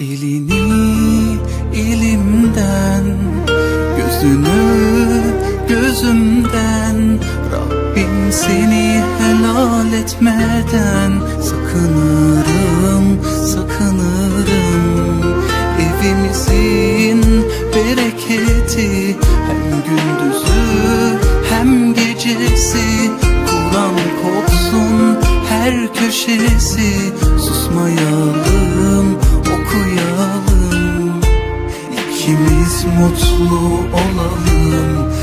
Elini elimden Gözünü gözümden. Rabbim seni helal etmeden Sakınırım, sakınırım. Evimizin bereketi Hem gündüzü hem gecesi. Kur'an kopsun her köşesi. İkimiz mutlu olalım